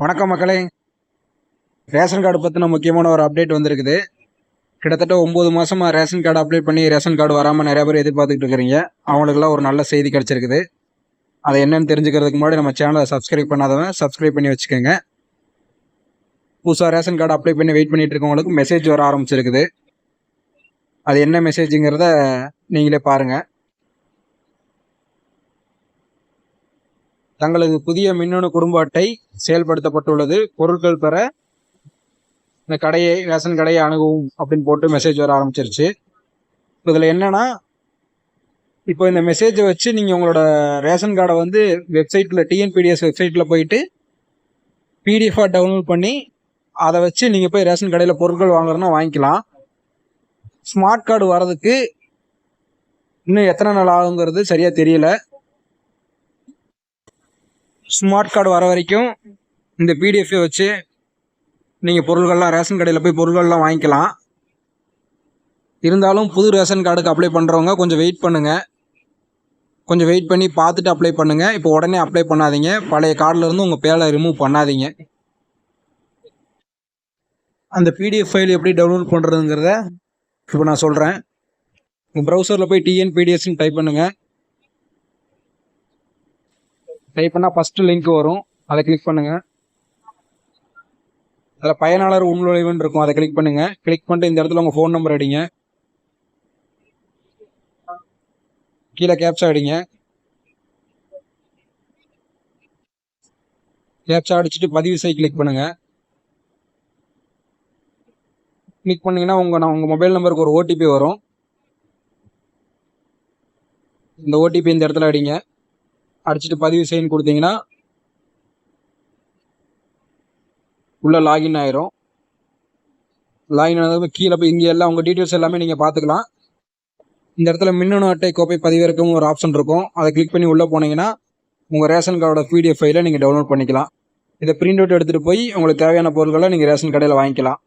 வணக்கம் மக்களே. Ration card பற்றின முக்கியமான ஒரு அப்டேட் வந்திருக்குது. கிட்டத்தட்ட ஒம்பது மாதமாக ரேஷன் கார்டு அப்ளை பண்ணி ரேஷன் கார்டு வராமல் நிறைய பேர் எதிர்பார்த்துக்கிட்டு இருக்கிறீங்க. அவங்களுக்குலாம் ஒரு நல்ல செய்தி கிடச்சிருக்குது. அது என்னென்னு தெரிஞ்சுக்கிறதுக்கு முன்னாடி நம்ம சேனலை சப்ஸ்கிரைப் பண்ணாதவன் சப்ஸ்கிரைப் பண்ணி வச்சுக்கோங்க. புதுசாக ரேஷன் கார்டு அப்ளை பண்ணி வெயிட் பண்ணிகிட்டு இருக்கவங்களுக்கு மெசேஜ் வர ஆரம்பிச்சிருக்குது. அது என்ன மெசேஜுங்கிறத நீங்களே பாருங்கள் தங்களது புதிய மின்னணு குடும்ப அட்டை செயல்படுத்தப்பட்டுள்ளது. பொருட்கள் பெற இந்த கடையை ரேஷன் கடையை அணுகவும் அப்படின்னு போட்டு மெசேஜ் வர ஆரம்பிச்சிருச்சு. இப்போ இதில் என்னென்னா இப்போ இந்த மெசேஜை வச்சு நீங்கள் உங்களோட ரேஷன் கார்டை வந்து வெப்சைட்டில் டிஎன்பிடிஎஸ் வெப்சைட்டில் போயிட்டு பிடிஎஃபாக டவுன்லோட் பண்ணி அதை வச்சு நீங்கள் போய் ரேஷன் கடையில் பொருட்கள் வாங்குறதுனா வாங்கிக்கலாம். ஸ்மார்ட் கார்டு வர்றதுக்கு இன்னும் எத்தனை நாள் ஆகுங்கிறது சரியாக தெரியல. ஸ்மார்ட் கார்டு வர வரைக்கும் இந்த பிடிஎஃப்பை வச்சு நீங்கள் பொருள்கள்லாம் ரேஷன் கடையில் போய் பொருள்கள்லாம் வாங்கிக்கலாம். இருந்தாலும் புது ரேஷன் கார்டுக்கு அப்ளை பண்ணுறவங்க கொஞ்சம் வெயிட் பண்ணுங்கள் கொஞ்சம் வெயிட் பண்ணி பார்த்துட்டு அப்ளை பண்ணுங்கள் இப்போ உடனே அப்ளை பண்ணாதீங்க. பழைய கார்டிலேருந்து உங்கள் பேரை ரிமூவ் பண்ணாதீங்க. அந்த பிடிஎஃப் ஃபைல் எப்படி டவுன்லோட் பண்ணுறதுங்கிறத இப்போ நான் சொல்கிறேன் உங்கள் ப்ரௌசரில் போய் டிஎன்பிடிஎஸ்ன்னு டைப் பண்ணுங்கள் டைப் பண்ணால் ஃபஸ்ட்டு லிங்க் வரும். அதை கிளிக் பண்ணுங்கள் அதில் பயனாளர் உள்நுழைவுன்னு இருக்கும். அதை கிளிக் பண்ணுங்கள் கிளிக் பண்ணிட்டு இந்த இடத்துல உங்கள் ஃபோன் நம்பர் அடிங்க. கீழே கேப்சா அடிங்க. கேப்சா அடிச்சுட்டு பதிவு செய் கிளிக் பண்ணுங்கள் கிளிக் பண்ணிங்கன்னா உங்கள் நான் உங்கள் மொபைல் நம்பருக்கு ஒரு ஓடிபி வரும். இந்த ஓடிபி இந்த இடத்துல அடிங்க. அடிச்சுட்டு பதிவு செய்யன்னு கொடுத்தீங்கன்னா உள்ள லாகின் ஆயிரும். லாகின் ஆனதுக்கு கீழே போய் இங்கே எல்லாம் உங்கள் டீட்டெயில்ஸ் எல்லாமே நீங்கள் பார்த்துக்கலாம். இந்த இடத்துல மின்னணு அட்டை கோப்பை பதிவிறக்கும் ஒரு ஆப்ஷன் இருக்கும். அதை கிளிக் பண்ணி உள்ளே போனீங்கன்னா உங்கள் ரேஷன் கார்டோட பிடிஎஃப் ஃபைலை நீங்கள் டவுன்லோட் பண்ணிக்கலாம். இதை பிரிண்ட் அவுட் எடுத்துகிட்டு போய் உங்களுக்கு தேவையான பொருட்களை நீங்கள் ரேஷன் கடையில் வாங்கிக்கலாம்.